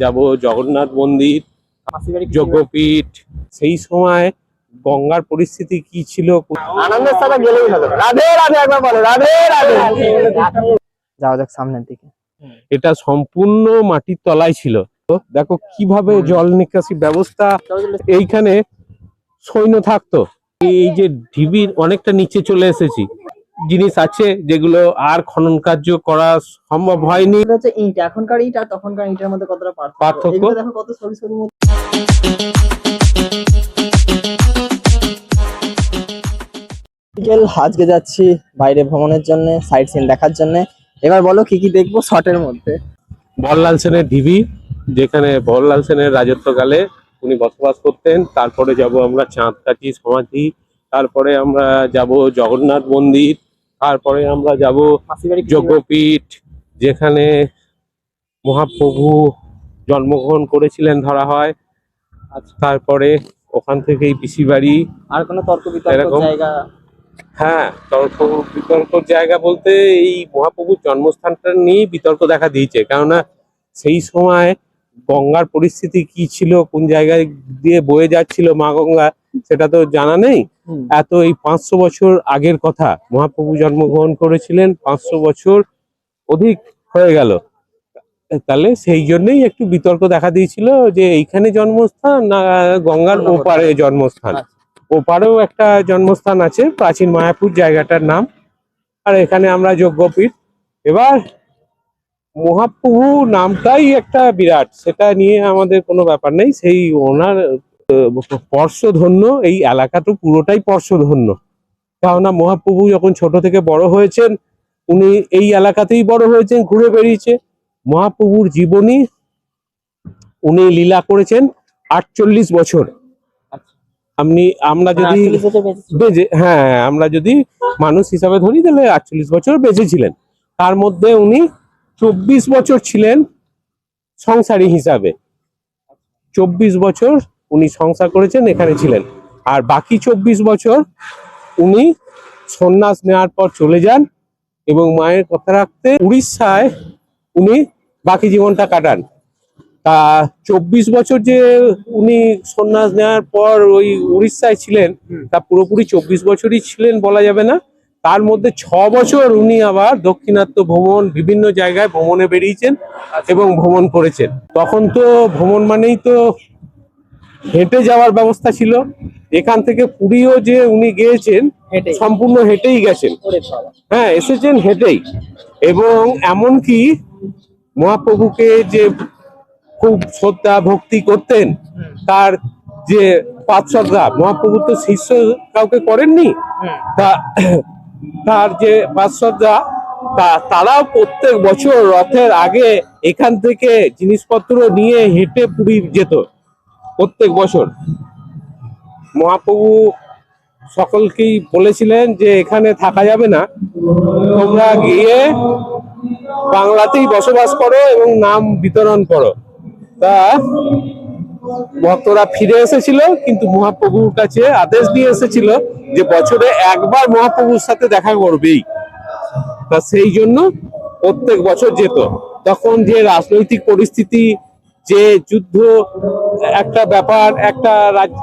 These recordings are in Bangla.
যাব জগন্নাথ মন্দির যজ্ঞপীঠ সেই সময় গঙ্গার পরিস্থিতি কি ছিল? আনন্দের সাথে গেলেই হলো রাধে রাধে একবার বলো রাধে রাধে। যাওয়া যাক সামনের দিকে। এটা সম্পূর্ণ মাটির তলায় ছিল। তো দেখো কীভাবে জল নিকাশি ব্যবস্থা এইখানে সৈন্য থাকতো। এই যে ঢিবির অনেকটা নিচে চলে এসেছি। জিনিস আছে যেগুলো আর খনন কার্য করা সম্ভব হয়নি। হচ্ছে ইট। এখনকার ইট আর তখনকার ইটের মধ্যে কতটা পার্থক্য? পার্থক্য? দেখো কত সরু সরু বিকেল আজকে যাচ্ছি বাইরে ভ্রমণের জন্য সাইট সিন দেখার জন্য। এবার বলো কি কি দেখব শর্টের মধ্যে? বল্লাল সেনের ঢিবি যেখানে বল্লাল সেনের রাজত্বকালে উনি বসবাস করতেন। তারপরে যাব আমরা চাঁদকাঠি সমাধি তারপরে আমরা যাব জগন্নাথ মন্দির তারপরে আমরা যাব যজ্ঞপীঠ যেখানে মহাপ্রভু জন্মগ্রহণ করেছিলেন ধরা হয়। তারপরে ওখান থেকেই পিসি বাড়ি। আর কোনো তর্ক বিতর্ক? জায়গা? হ্যাঁ তর্ক বিতর্ক জায়গা বলতে এই মহাপ্রভুর জন্মস্থানটা নিয়েই বিতর্ক দেখা দিয়েছে। কেননা সেই সময় গঙ্গার পরিস্থিতি কি ছিল? কোন জায়গায় দিয়ে বয়ে যাচ্ছিল মা গঙ্গা সেটা তো জানা নেই। এত এই পাঁচশো বছর আগের কথা মহাপ্রভু জন্মগ্রহণ করেছিলেন পাঁচশো বছর অধিক হয়ে গেল। তাহলে সেই জন্যই একটু বিতর্ক দেখা দিয়েছিল যে এইখানে জন্মস্থান না গঙ্গার ওপারে জন্মস্থান। আচ্ছা। ওপারেও একটা জন্মস্থান আছে প্রাচীন মায়াপুর জায়গাটার নাম। আর এখানে আমরা যজ্ঞপীঠ। এবার মহাপ্রভু নামটাই একটা বিরাট সেটা নিয়ে আমাদের কোনো ব্যাপার নেই। সেই ওনার আহ, স্পর্শধন্য এই এলাকা তো পুরোটাই স্পর্শধন্য। কেননা মহাপ্রভু যখন ছোট থেকে বড় হয়েছেন উনি এই এলাকাতেই বড় হয়েছেন ঘুরে বেরিয়েছে মহাপ্রভুর জীবনী উনি লীলা করেছেন আটচল্লিশ বছর। আপনি আমরা যদি বেঁচে বেজে হ্যাঁ আমরা যদি মানুষ হিসাবে ধরি তাহলে আটচল্লিশ বছর বেঁচে ছিলেন তার মধ্যে উনি চব্বিশ বছর ছিলেন সংসারী হিসাবে। চব্বিশ বছর উনি সংসার করেছেন, এখানে ছিলেন। আর বাকি চব্বিশ বছর উনি সন্ন্যাস নেওয়ার পর চলে যান এবং মায়ের কথা রাখতে উড়িষ্যায় উনি বাকি জীবনটা কাটান। তা চব্বিশ বছর যে উনি সন্ন্যাস নেওয়ার পর ওই উড়িষ্যায় ছিলেন, তা পুরোপুরি চব্বিশ বছরই ছিলেন বলা যাবে না। তার মধ্যে ছ বছর উনি আবার দক্ষিণাত্য ভ্রমণ বিভিন্ন জায়গায় ভ্রমণে বেরিয়েছেন এবং ভ্রমণ করেছেন। তখন তো ভ্রমণ মানেই তো হেঁটে যাওয়ার ব্যবস্থা ছিল। এখান থেকে পুরীও যে উনি গিয়েছেন সম্পূর্ণ হেঁটেই গেছেন। হ্যাঁ এসেছেন হেঁটেই। এবং এমনকি মহাপ্রভুকে যে খুব শ্রদ্ধা ভক্তি করতেন তার যে পাঁচশরা মহাপ্রভু তো শিষ্য কাউকে করেননি? তা তার যে তা তারাও প্রত্যেক বছর রথের আগে এখান থেকে জিনিসপত্র নিয়ে হেঁটে পুরী যেত প্রত্যেক বছর। মহাপ্রভু সকলকেই বলেছিলেন যে এখানে থাকা যাবে না। তোমরা গিয়ে বাংলাতেই বসবাস করো এবং নাম বিতরণ করো। তা ভক্তরা ফিরে এসেছিল, কিন্তু মহাপ্রভুর কাছে আদেশ দিয়ে এসেছিল যে বছরে একবার মহাপ্রভুর সাথে দেখা করবেই। তা সেই জন্য প্রত্যেক বছর যেত। তখন যে রাজনৈতিক পরিস্থিতি, যে যুদ্ধ, একটা ব্যাপার, একটা রাজ-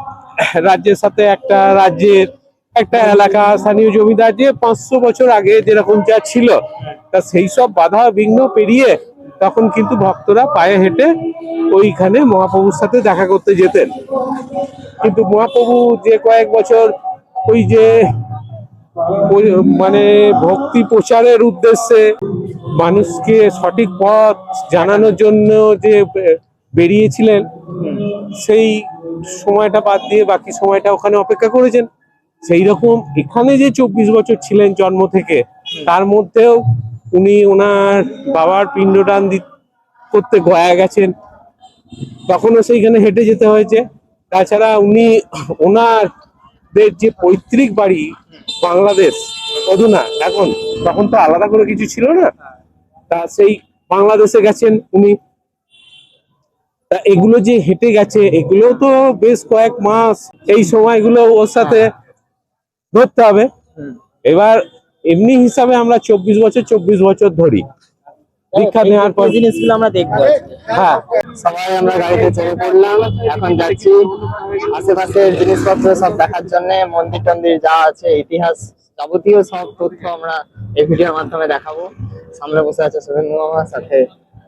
রাজ্যের সাথে একটা রাজ্যের, একটা এলাকা, স্থানীয় জমিদার যে পাঁচশো বছর আগে যেরকম যা ছিল, তা সেই সব বাধা বিঘ্ন পেরিয়ে তখন কিন্তু ভক্তরা পায়ে হেঁটে ওইখানে মহাপ্রভুর সাথে দেখা করতে যেতেন। কিন্তু মহাপ্রভু যে কয়েক বছর ওই যে মানে ভক্তি প্রচারের উদ্দেশ্যে মানুষকে সঠিক পথ জানানোর জন্য যে বেরিয়েছিলেন, সেই সময়টা বাদ দিয়ে বাকি সময়টা ওখানে অপেক্ষা করেছেন। সেই রকম এখানে যে চব্বিশ বছর ছিলেন জন্ম থেকে, তার মধ্যেও উনি ওনার বাবার পিণ্ডদান করতে গয়া গেছেন। তখনও সেইখানে হেঁটে যেতে হয়েছে। তাছাড়া উনি ওনাদের যে পৈতৃক বাড়ি বাংলাদেশ অধুনা এখন তখন তো আলাদা করে কিছু ছিল না। তা সেই বাংলাদেশে গেছেন উনি। তা এগুলো যে হেঁটে গেছে এগুলো তো বেশ কয়েক মাস এই সময়গুলো ওর সাথে ধরতে হবে। এবার এমনি হিসাবে আমরা চব্বিশ বছর চব্বিশ বছর ধরি। দীক্ষা নেওয়ার পর এই জিনিসগুলো আমরা দেখব। হ্যাঁ। সবাই আমরা গাড়িতে চেপে পড়লাম এখন যাচ্ছি। আশেপাশের জিনিসপত্র সব দেখার জন্য মন্দির টন্দির যা আছে ইতিহাস যাবতীয় সব তথ্য আমরা এই ভিডিওর মাধ্যমে দেখাবো। সামনে বসে আছে শুভেন্দু মামা সাথে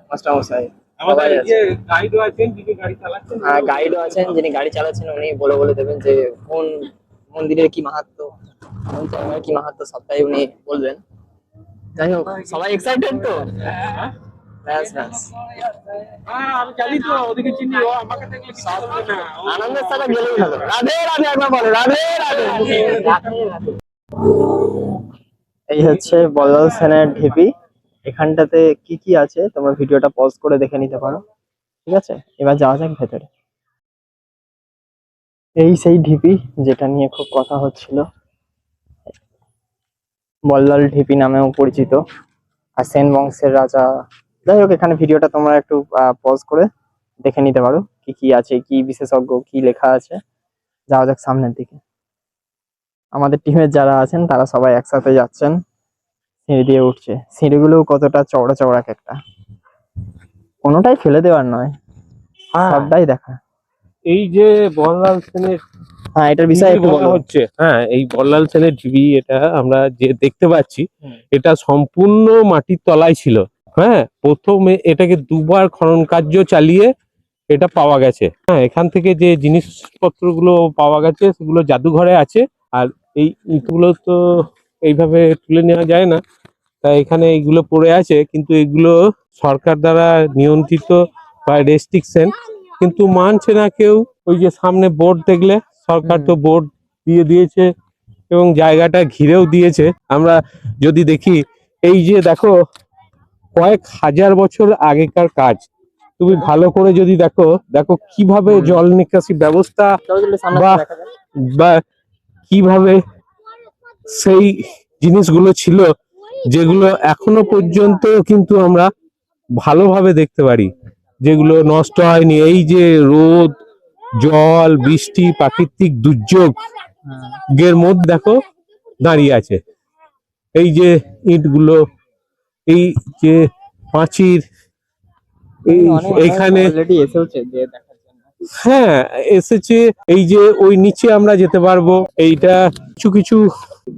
মাস্টার মশাই আমাদের সবাই এই আছে। যে গাইডও আছেন যিনি গাড়ি চালাচ্ছেন গাইডও আছেন যিনি গাড়ি চালাচ্ছেন উনি বলে বলে দেবেন যে কোন মন্দিরের কি মাহাত্ম্য কি সবটাই উনি বলবেন। যাই হোক সবাই এক্সাইটেড তো? হ্যাঁ আনন্দের সাথে গেলেই হলো রাধে রাধে একবার বলো রাধে রাধে। এই হচ্ছে বল্লাল সেনের ঢিপি। এখানটাতে কি কি আছে তোমরা ভিডিওটা পজ করে দেখে নিতে পারো। ঠিক আছে? এবার যাওয়া যাক ভেতরে। এই সেই ঢিপি যেটা নিয়ে খুব কথা হচ্ছিল। বল্লাল ঢিপি নামেও পরিচিত। আর সেন বংশের রাজা। যাই হোক এখানে ভিডিওটা তোমরা একটু পজ করে দেখে নিতে পারো কি কি আছে কি বিশেষজ্ঞ কি লেখা আছে। যাওয়া যাক সামনের দিকে। আমাদের টিমের যারা আছেন তারা সবাই একসাথে যাচ্ছেন। সিঁড়ি দিয়ে উঠছে। সিঁড়িগুলোও কতটা চওড়া চওড়া একটা। কোনোটাই ফেলে দেওয়ার নয়। হ্যাঁ, সবটাই দেখা। এই যে বললাল সেনের হ্যাঁ এটার বিষয়ে একটু বলা হচ্ছে হ্যাঁ এই বল্লাল সেনের ঢিবি এটা আমরা যে দেখতে পাচ্ছি এটা সম্পূর্ণ মাটির তলায় ছিল হ্যাঁ প্রথমে এটাকে দুবার খনন কার্য চালিয়ে এটা পাওয়া গেছে হ্যাঁ এখান থেকে যে জিনিসপত্রগুলো পাওয়া গেছে সেগুলো জাদুঘরে আছে আর এই ইটগুলো তো এইভাবে তুলে নেওয়া যায় না তাই এখানে এইগুলো পড়ে আছে কিন্তু এগুলো সরকার দ্বারা নিয়ন্ত্রিত বা রেস্ট্রিকশন কিন্তু মানছে না কেউ ওই যে সামনে বোর্ড দেখলে সরকার তো বোর্ড দিয়ে দিয়েছে এবং জায়গাটা ঘিরেও দিয়েছে। আমরা যদি দেখি এই যে দেখো কয়েক হাজার বছর আগেকার কাজ। তুমি ভালো করে যদি দেখো দেখো কীভাবে জল নিকাশি ব্যবস্থা। বা কীভাবে সেই জিনিসগুলো ছিল যেগুলো এখনও পর্যন্ত কিন্তু আমরা ভালোভাবে দেখতে পারি। যেগুলো নষ্ট হয়নি এই যে রোদ জল বৃষ্টি প্রাকৃতিক দুর্যোগ এর মধ্যে দেখো দাঁড়িয়ে আছে। এই যে ইটগুলো এই যে পাঁচির এই এইখানে হ্যাঁ এসেছে। এই যে ওই নিচে আমরা যেতে পারব এইটা কিছু কিছু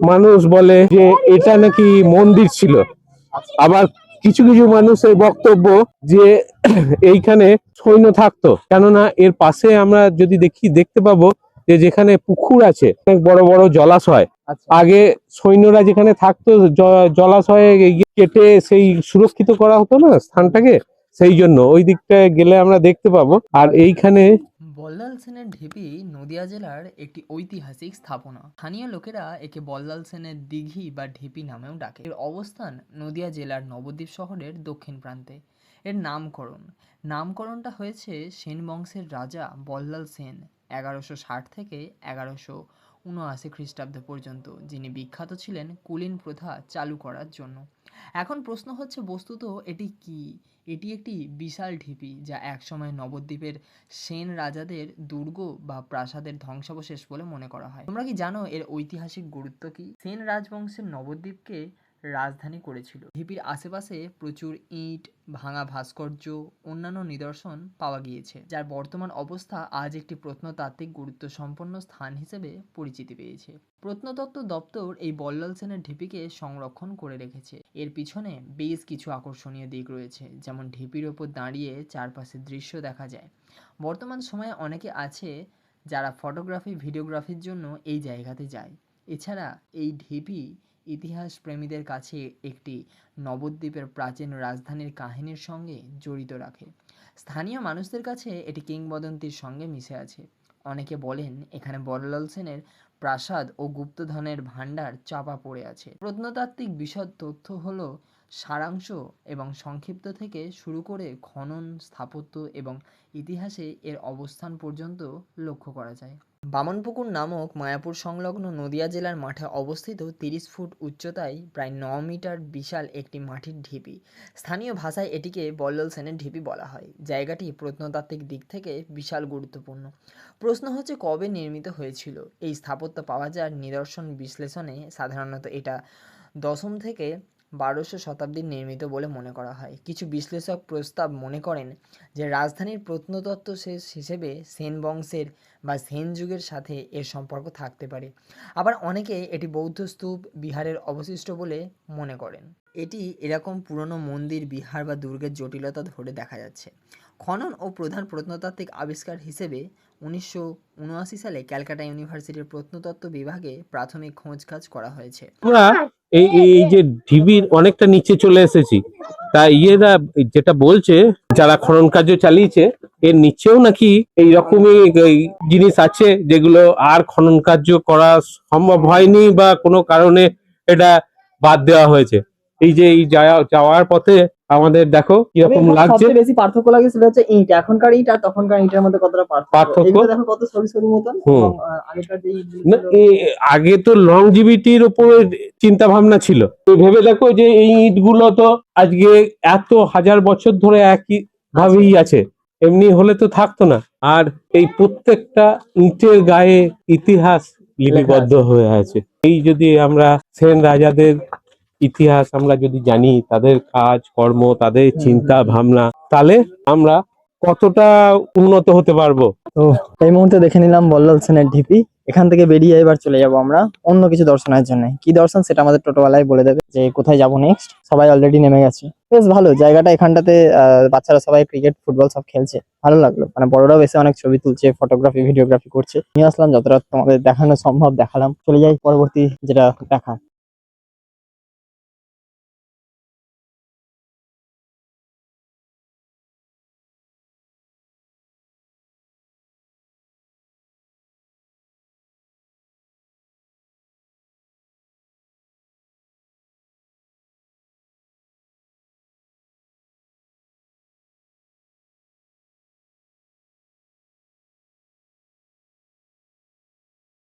মানুষ বলে যে এটা নাকি মন্দির ছিল। আবার কিছু কিছু মানুষের বক্তব্য যে এইখানে সৈন্য থাকতো। কেননা এর পাশে আমরা যদি দেখি দেখতে পাবো যে যেখানে পুকুর আছে অনেক বড় বড় জলাশয়। আচ্ছা। আগে সৈন্যরা যেখানে থাকতো জলাশয়ে কেটে সেই সুরক্ষিত করা হতো না স্থানটাকে? সেই জন্য। ওই দিকটায় গেলে আমরা দেখতে পাবো। আর এইখানে বল্লাল সেনের ঢিপি নদিয়া জেলার একটি ঐতিহাসিক স্থাপনা। স্থানীয় লোকেরা একে বল্লাল সেনের দিঘি বা ঢিপি নামেও ডাকে। এর অবস্থান নদিয়া জেলার নবদ্বীপ শহরের দক্ষিণ প্রান্তে। এর নামকরণ। নামকরণটা হয়েছে সেন বংশের রাজা বল্লাল সেন, এগারোশো ষাট থেকে এগারোশো উনআশি খ্রিস্টাব্দ পর্যন্ত, যিনি বিখ্যাত ছিলেন কুলীন প্রথা চালু করার জন্য। এখন প্রশ্ন হচ্ছে, বস্তুত এটি কি? এটি একটি বিশাল ঢিপি যা একসময় নবদ্বীপের সেন রাজাদের দুর্গ বা প্রাসাদের ধ্বংসাবশেষ বলে মনে করা হয়। তোমরা কি জানো এর ঐতিহাসিক গুরুত্ব কি? সেন রাজবংশের নবদ্বীপকে রাজধানী করেছিল। ঢিপির আশেপাশে প্রচুর ইট, ভাঙা ভাস্কর্য, অন্যান্য নিদর্শন পাওয়া গিয়েছে, যার বর্তমান অবস্থা আজ একটি প্রত্নতাত্ত্বিক গুরুত্ব সম্পন্ন স্থান হিসেবে পরিচিতি পেয়েছে। প্রত্নতত্ত্ব দপ্তর এই বল্লাল সেনের ঢিপিকে সংরক্ষণ করে রেখেছে। এর পিছনে বেশ কিছু আকর্ষণীয় দিক রয়েছে, যেমন ঢিপির ওপর দাঁড়িয়ে চারপাশের দৃশ্য দেখা যায়। বর্তমান সময়ে অনেকে আছে যারা ফটোগ্রাফি, ভিডিওগ্রাফির জন্য এই জায়গাতে যায়। এছাড়া এই ঢিপি ইতিহাস প্রেমীদের কাছে একটি নবদ্বীপের প্রাচীন রাজধানীর কাহিনীর সঙ্গে জড়িত রাখে। স্থানীয় মানুষদের কাছে এটি কিংবদন্তির সঙ্গে মিশে আছে। অনেকে বলেন এখানে বড়লাল সেনের প্রাসাদ ও গুপ্তধনের ভাণ্ডার চাপা পড়ে আছে। প্রত্নতাত্ত্বিক বিশদ তথ্য হল সারাংশ এবং সংক্ষিপ্ত থেকে শুরু করে খনন, স্থাপত্য এবং ইতিহাসে এর অবস্থান পর্যন্ত লক্ষ্য করা যায়। বামনপুকুর নামক মায়াপুর সংলগ্ন নদিয়া জেলার মাঠে অবস্থিত তিরিশ ফুট উচ্চতায় প্রায় ন মিটার বিশাল একটি মাটির ঢিপি স্থানীয় ভাষায় এটিকে বল্লল সেনের ঢিপি বলা হয়। জায়গাটি প্রত্নতাত্ত্বিক দিক থেকে বিশাল গুরুত্বপূর্ণ। প্রশ্ন হচ্ছে, কবে নির্মিত হয়েছিল? এই স্থাপত্য পাওয়া যার নিদর্শন বিশ্লেষণে সাধারণত এটা দশম থেকে বারোশো শতাব্দীর নির্মিত বলে মনে করা হয়। কিছু বিশ্লেষক প্রস্তাব মনে করেন যে, রাজধানীর প্রত্নতত্ত্ব শেষ হিসেবে সেন বংশের বা সেন যুগের সাথে এর সম্পর্ক থাকতে পারে। আবার অনেকে এটি বৌদ্ধ স্তূপ, বিহারের অবশিষ্ট বলে মনে করেন। এটি এরকম পুরনো মন্দির, বিহার বা দুর্গের জটিলতা ধরে দেখা যাচ্ছে। খনন ও প্রধান প্রত্নতাত্ত্বিক আবিষ্কার হিসেবে উনিশশো উনআশি সালে ক্যালকাটা ইউনিভার্সিটির প্রত্নতত্ত্ব বিভাগে প্রাথমিক খোঁজকাজ করা হয়েছে। এই, এই- যে ঢিবির অনেকটা নিচে চলে এসেছি, তা ইয়েরা যেটা বলছে, যারা খনন কার্য চালিয়েছে, এর নিচেও নাকি এই রকমই জিনিস আছে যেগুলো আর খনন কার্য করা সম্ভব হয়নি বা কোনো কারণে এটা বাদ দেওয়া হয়েছে। এই যে এই যাওয়া- যাওয়ার পথে আমাদের দেখো কীরকম লাগছে। সবচেয়ে বেশি পার্থক্য লাগে সেটা হচ্ছে ইট। এখনকার ইট আর তখনকার ইটের মধ্যে কতটা পার্থক্য? দেখো কত সরু সরু মতন হুম। আগেকার যে ইটগুলো না, আগে তো লংজিভিটির উপরে চিন্তা ভাবনা ছিল। তো ভেবে দেখো যে এই ইটগুলো তো আজকে এত হাজার বছর ধরে একই ভাবেই আছে। এমনি হলে তো থাকতো না। আর এই প্রত্যেকটা ইটের গায়ে ইতিহাস লিপিবদ্ধ হয়ে আছে। এই যদি আমরা সেন রাজাদের ইতিহাস আমরা যদি জানি তাদের কাজ কর্ম তাদের চিন্তা ভাবনা তাহলে আমরা কতটা উন্নত হতে পারব? তো এই মুহূর্তে দেখে নিলাম বল্লাল সেনের ঢিপি। এখান থেকে বেরিয়ে এবার চলে যাব আমরা অন্য কিছু দর্শনের জন্য। কি দর্শন সেটা আমাদের টোটোওয়ালাই বলে দেবে যে কোথায় যাব নেক্সট সবাই অলরেডি নেমে গেছে। বেশ ভালো জায়গাটা এখানটাতে বাচ্চারা সবাই ক্রিকেট ফুটবল সব খেলছে। ভালো লাগল। মানে বড়রাও এসে অনেক ছবি তুলছে ফটোগ্রাফি ভিডিওগ্রাফি করছে। নিয়ে আসলাম যতটা তোমাদের দেখানো সম্ভব দেখালাম। চলে যাই পরবর্তী যেটা দেখা